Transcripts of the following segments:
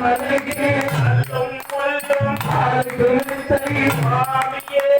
மலகே அல்லும் கொல்லும் ஆளும் தனி மாமியே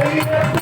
ஐயப்பா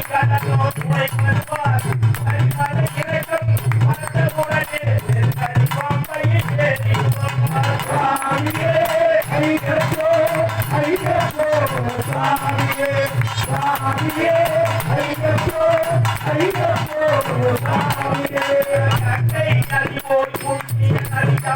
கவிதை கவி போய் கவிதா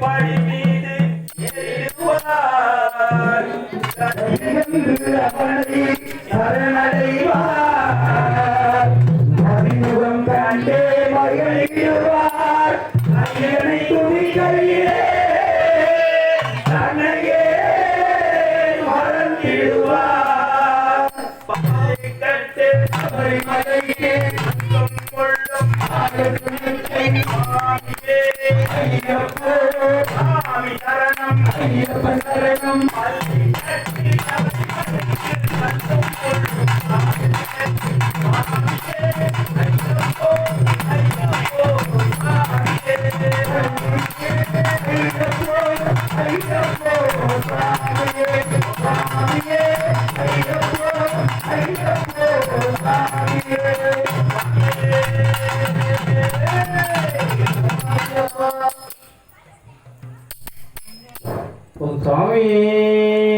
படி மீது எழுவார் அவனை சரணடைவார் அறிமுகம் கண்டே மகிழ்வார். அயனை துணிகளிலே தன்னையே மறந்திடுவார் பாதை கட்டு அவரிமலையே கொள்ளும் ஆளுநர்